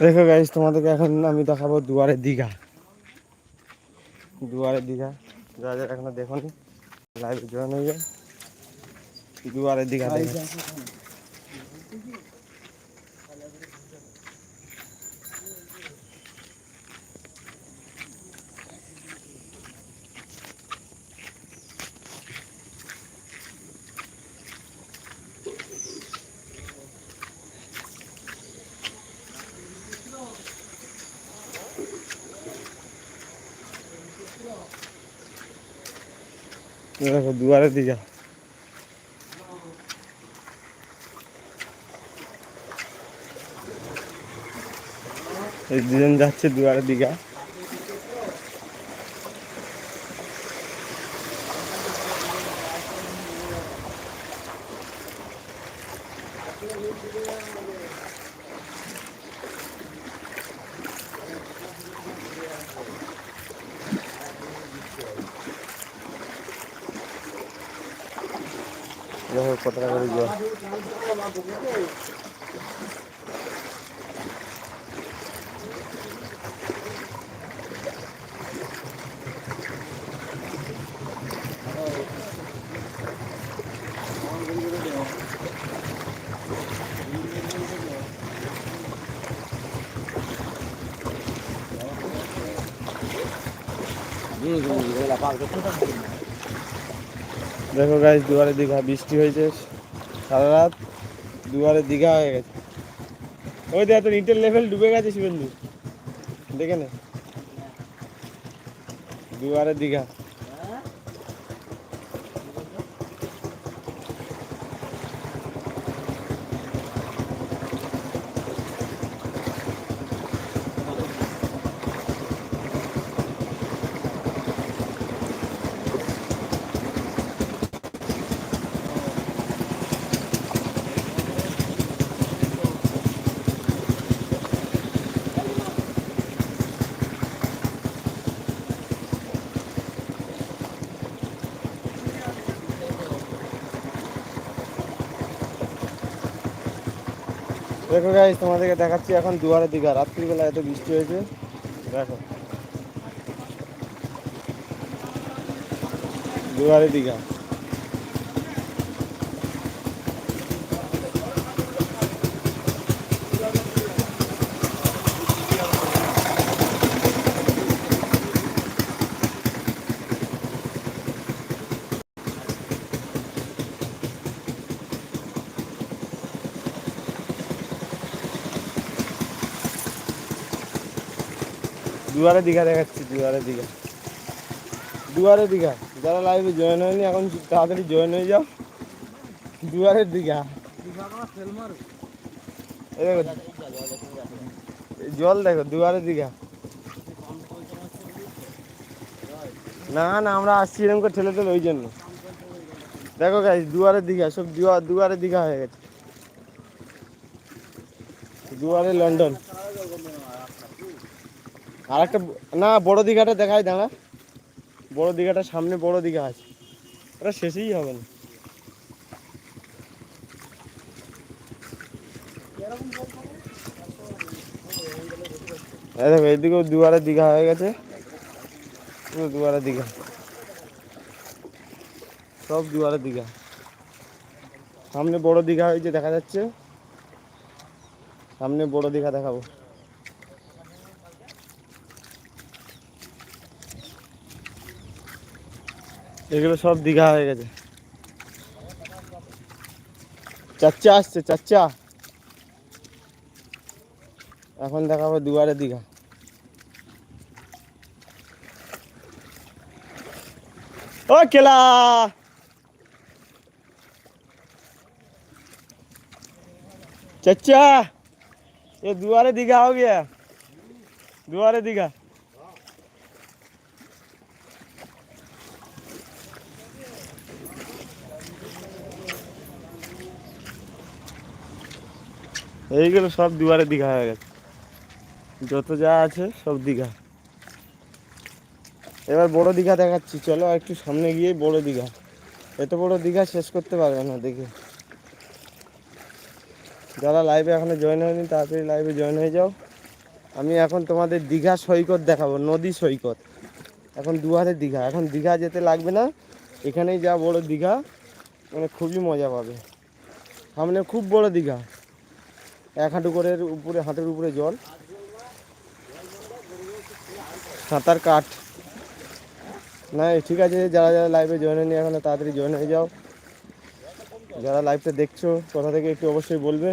দেখো গাইস তোমাদেরকে এখন আমি দেখাবো দুয়ারে দীঘা। দুয়ারে দীঘা। যারা এখনও দেখোনি? লাইভে জয়েন হয়ে যায়। দুয়ারে দীঘা দেখো দুয়ারে দীঘা এই দুজন যাচ্ছে দুয়ারে দীঘা দেখো কত টাকা করে জল দেখো গাই দুয়ারে দীঘা, বৃষ্টি হয়েছে সারা রাত। দুয়ারে দীঘা হয়ে গেছে। ওই দেখ, তোর ইন্টার লেভেল ডুবে গেছে শিবেন্দু। দেখে না। দুয়ারে দীঘা। দেখো গাইজ তোমাদেরকে দেখাচ্ছি এখন দুয়ারে দীঘা। রাত্রিবেলা এত বৃষ্টি হয়েছে। দেখো। দুয়ারে দীঘা। দুয়ারে দীঘা দেখাচ্ছি, দুয়ারে দীঘা। দুয়ারে দীঘা, যারা লাইভে জয়েন হয়নি, এখন তাড়াতাড়ি জয়েন হয়ে যাও। দুয়ারের দীঘা। জল দেখো, দুয়ারে দীঘা। না না, আমরা আসছি এরকম করে ঠেলে ঠেলে, ওই জন্য। দেখো গাই দুয়ারে দীঘা, সব দুয়া দুয়ারে দীঘা হয়ে গেছে। দুয়ারে লন্ডন। আর একটা না, বড় দীঘাটা দেখায় দাঁড়া। বড় দীঘাটা সামনে, বড় দীঘা আছে। ওটা শেষেই হবে না। দেখো এদিকেও দুয়ারে দীঘা হয়ে গেছে। পুরো দুয়ারে দীঘা। সব দুয়ারে দীঘা। সামনে বড় দীঘা হয়েছে, দেখা যাচ্ছে। সামনে বড় দীঘা দেখাবো। এগুলো সব দীঘা হয়ে গেছে চাচ্চা আসছে চাচ্চা এখন দেখাবো দুয়ারে দীঘা ও কেলা चाचा ये दुआरे दिखा हो गया दुआरे दिखा এইগুলো সব দুয়ারে দীঘা হয়ে গেছে। যত যা আছে সব দীঘা। এবার বড় দীঘা দেখাচ্ছি, চলো আর একটু সামনে গিয়ে বড় দীঘা। এত বড় দীঘা শেষ করতে পারবে না দেখে। যারা লাইভে এখনও জয়েন হয়নি, তাড়াতাড়ি লাইভে জয়েন হয়ে যাও। আমি এখন তোমাদের দীঘা সৈকত দেখাবো, নদী সৈকত। এখন দুয়ারে দীঘা, এখন দীঘা যেতে লাগবে না। এখানেই যা বড় দীঘা মানে খুবই মজা পাবে। সামনে খুব বড় দীঘা। এক হাঁটু করে উপরে, হাঁটুর উপরে জল, সাঁতার কাঠ না ঠিক আছে, যারা যারা লাইভে জয়েন হয়নি এখন, তাড়াতাড়ি জয়েন হয়ে যাও। যারা লাইভটা দেখছ, কোথা থেকে একটু অবশ্যই বলবে।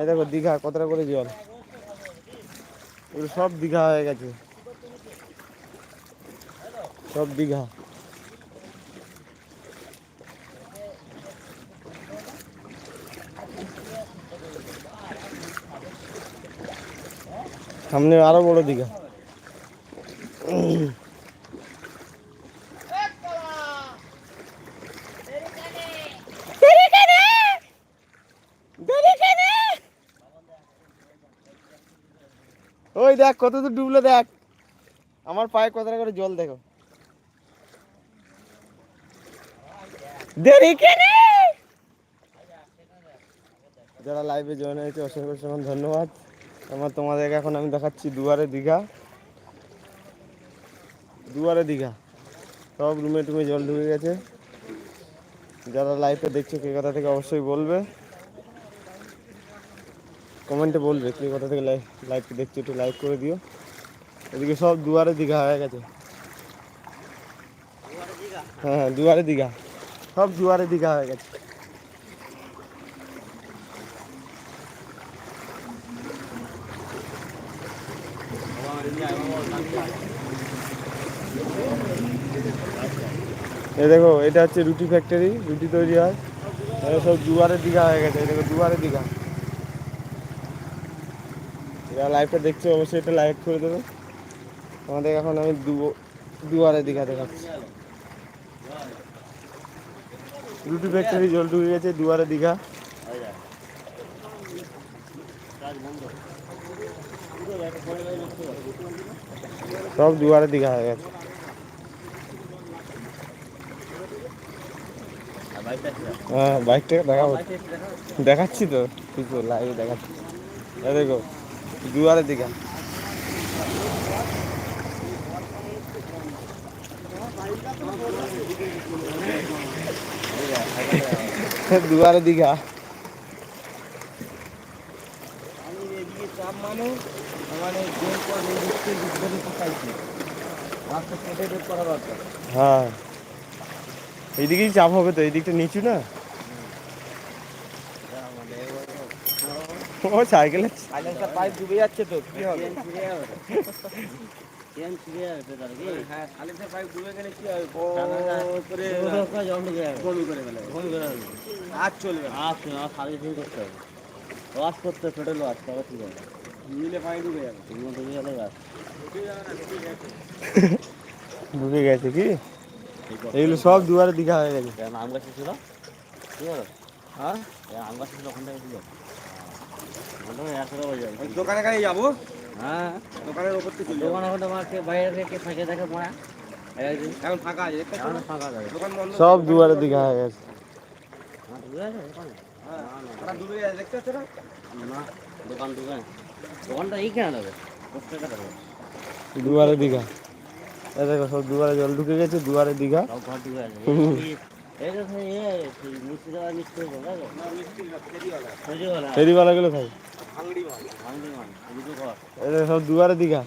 এই দেখো, দীঘা, কতটা করে জল? এগুলো সব দীঘা হয়ে গেছে। সব দীঘা। সামনে আরও বড় দীঘা ওই দেখ, কত দূর ডুবলো দেখ। আমার পায়ে কতটা করে জল দেখো। দেরি যারা লাইভে জয়েন হয়েছে, অসংখ্য অসংখ্য ধন্যবাদ। আমার তোমাদেরকে এখন আমি দেখাচ্ছি দুয়ারে দীঘা। দুয়ারে দীঘা। সব রুমে টুমে জল ঢুকে গেছে। যারা লাইভে দেখছে কে কথা থেকে অবশ্যই বলবে। কমেন্টে বলবে কে কথা থেকে লাইভ লাইভটা দেখছ একটু লাইক করে দিও। এদিকে সব দুয়ারে দীঘা হয়ে গেছে। হ্যাঁ হ্যাঁ দুয়ারে দীঘা। সব দুয়ারে দীঘা হয়ে গেছে। এই দেখো, এটা হচ্ছে রুটি ফ্যাক্টরি রুটি তৈরি হয়। এটা সব দুয়ারে দীঘা হয়ে গেছে দেখো দুয়ারে দীঘা। যারা লাইভটা দেখছ, অবশ্যই এটা লাইক করে দেবে। আমাদের এখন আমি দু- দুয়ারে দীঘা দেখাচ্ছি। রুটি ফ্যাক্টরি জল ঢুকে গেছে দুয়ারে দীঘা। সব দুয়ারে দীঘা হয়ে গেছে। হ্যাঁ বাইকটা দেখাবো। দেখাচ্ছি তো তো লাইভে দেখাচ্ছি। দেখো, দুয়ারে দীঘা। দুয়ারে দীঘা আমি এদিকে চাপ মানে মানে জোর পর এদিকে বিপদে চাইছি রাস্তা কেটে বের করা দরকার হ্যাঁ। এইদিকেই চাপ হবে তো এই দিকটা নিচু না? ও সাইকেলে সাইলেন্সার পাইপ ডুবে যাচ্ছে তো কি হবে হ্যাঁ সাইলেন্সার পাইপ ডুবে গেলে কি হবে ও করে বমি করে ফেলে বমি করে ফেলে আর চলবে না। ওয়াশ করতে পেট্রোল ওয়াশ তবে ঠিক আছে ঢুকে গেছে কি? এগুলো সব দুয়ারে দীঘা হয়ে গেছে। কেন আম গাছ ছিল? ঠিক আছে হ্যাঁ? আম গাছ ছিল ওখান থেকে দোকানে কাছে যাব। হ্যাঁ। দোকানের ওপর থেকে দোকানে বাইরে থেকে ফাঁকে দেখে পড়া? এখন ফাঁকা আছে? ফাঁকা দোকান বন্ধ সব দুয়ারে দীঘা হয়ে গেছে। হ্যাঁ আছে দোকানে? হ্যাঁ। দেখতে না? না দোকান দুয়ারে দীঘা। এই দেখো সব দুয়ারে জল ঢুকে গেছে দুয়ারে দীঘা। হয়ে ফেরিওয়ালা। ফেরিওয়ালাগুলো খাই। মান সব দুয়ারে দীঘা।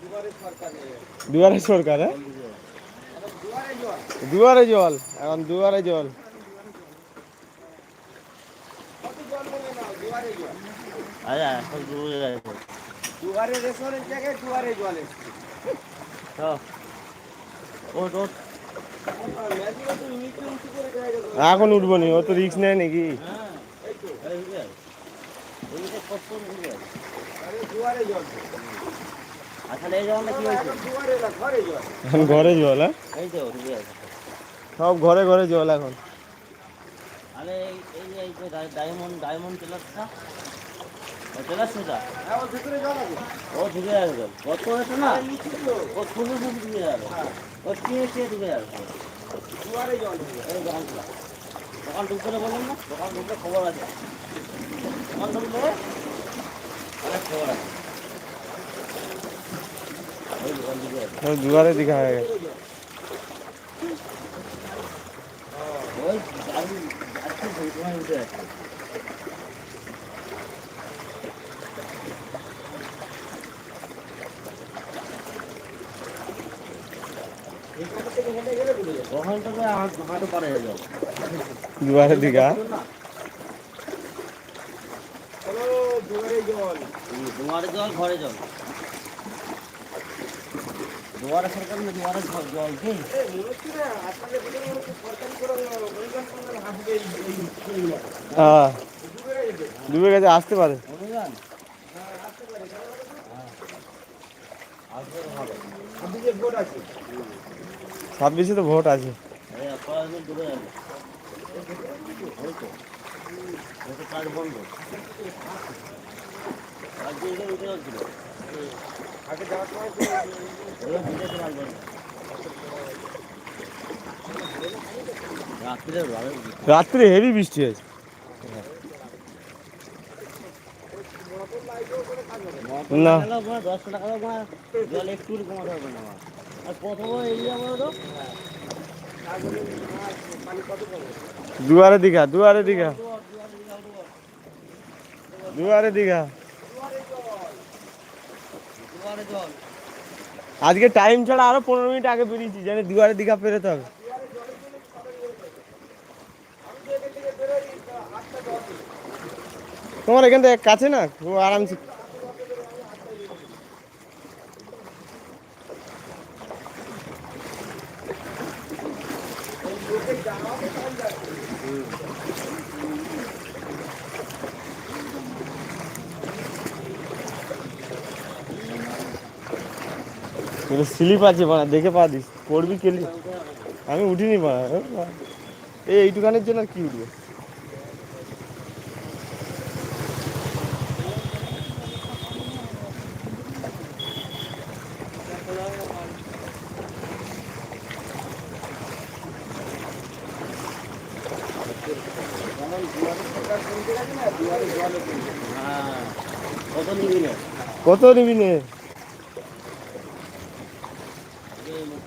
দুবারে সরকার। দুয়ারে সরকার হ্যাঁ? দুয়ারে জল এখন দুয়ারে জল কত জল বলে নাও দুবারে জল ডুবে রেশনের জায়গায় জল এসছে। ওট ওট এখন উঠবো নি ও তো রিক্স নেয় নাকি? হ্যাঁ ঘরে জল। হ্যাঁ? এই তো সব ঘরে ঘরে জল এখন। আরে এই এই যে এই ডায়মন্ড ডায়মন্ড টেলার্সটা ও আছে ডুবে যাবে কত হয়েছে না? ও ডুবে যাবে ও টিয়ে টিয়ে ডুবে যাবে দোকান ঢুকতে না দোকান ঢুকতে খবর আছে। দোকান ঢুকলে অনেক খবর আছে। ওই ওই দিকে আছে। ওই দুয়ারে দীঘা হয়ে গেছে। ওই গাড়ি উঠে আছে ওখান থেকে হাঁটু হাঁটু পারে হয়ে যাবে দুয়ারে দীঘা। দুয়ারে জল ঘরে জল। দুয়ারে সরকার না দুয়ারে ঘর- জল কি? হ্যাঁ ডুবে গেছে আসতে পারে। ছাব্বিশে তো ভোট আছে রাত্রে হেভি বৃষ্টি হয়েছে না। দশটা টাকা জল একটু কমাতে হবে না দুয়ারে দীঘা দুয়ারে দীঘা। দুয়ারে দীঘা। আজকে টাইম ছাড়া আরও পনেরো মিনিট আগে বেরিয়েছি জানি দুয়ারে দীঘা পেরোতে হবে। তোমার এখান থেকে কাছে না? ও আরামসে স্লিপ আছে বাড়া দেখে পা দিস। পড়বি কেলি আমি উঠিনি বাড়া এই এইটুখানের জন্য আর কি উঠবো? কত নিবি না কত নিবি নে?